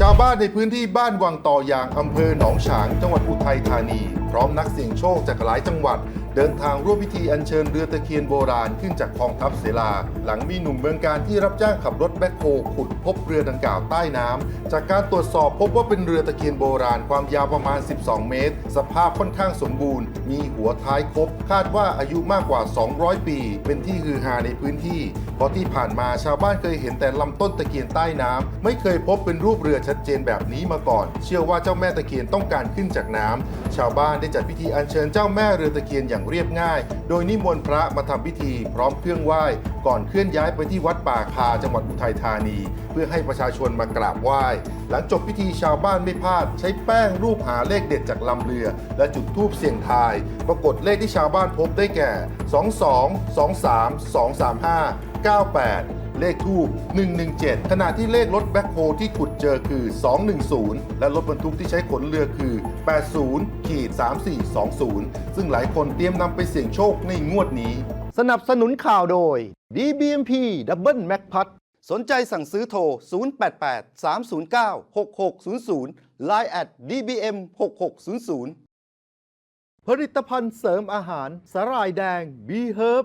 ชาวบ้านในพื้นที่บ้านวังต่อยางอำเภอหนองฉางจังหวัดอุทัยธานีพร้อมนักเสี่ยงโชคจากหลายจังหวัด เดินทางร่วมพิธีอัญเชิญเรือตะเคียนโบราณขึ้นจากคลองทับเสลา หลังมีหนุ่มเมืองการที่รับจ้างขับรถแบ็คโฮขุดพบเรือดังกล่าวใต้น้ำจากการตรวจสอบพบว่าเป็นเรือตะเคียนโบราณความยาวประมาณ 12 เมตร สภาพค่อนข้างสมบูรณ์ มีหัวท้ายครบคาดว่าอายุมากกว่า 200 ปี เป็นที่ฮือฮาในพื้นที่ เพราะที่ผ่านมาชาวบ้านเคยเห็นแต่ลำต้นตะเคียนใต้น้ำไม่เคยพบเป็นรูปเรือชัดเจนแบบนี้มาก่อน เชื่อว่าเจ้าแม่ตะเคียนต้องการขึ้นจากน้ำชาวบ้านได้จัดพิธีอัญเชิญเจ้าแม่เรือตะเคียนอย่างเรียบง่าย โดยนิมนต์พระมาทำพิธีพร้อมเครื่องไหว้ ก่อนเคลื่อนย้ายไปที่วัดป่าคาจังหวัดอุทัยธานี เพื่อให้ประชาชนมากราบไหว้ หลังจบพิธีชาวบ้านไม่พลาด ใช้แป้งรูปหาเลขเด็ดจากลำเรือ และจุดธูปเสี่ยงทาย ปรากฏเลขที่ชาวบ้านพบได้แก่ 22 23 235 98 เลขทูบ117 ขณะที่เลขรถแบ็คโฮที่ขุดเจอคือ 210 และรถบรรทุกที่ใช้ขนเรือคือ 80ขีด3420 ซึ่งหลายคนเตรียมนำไปเสี่ยงโชคในงวดนี้ สนับสนุนข่าวโดย DBMP Double Mac p a t สนใจสั่งซื้อโทร 088 309 6600 Line at DBM 6600ผลิตภัณฑ์เสริมอาหารสาหร่ายแดง B Herb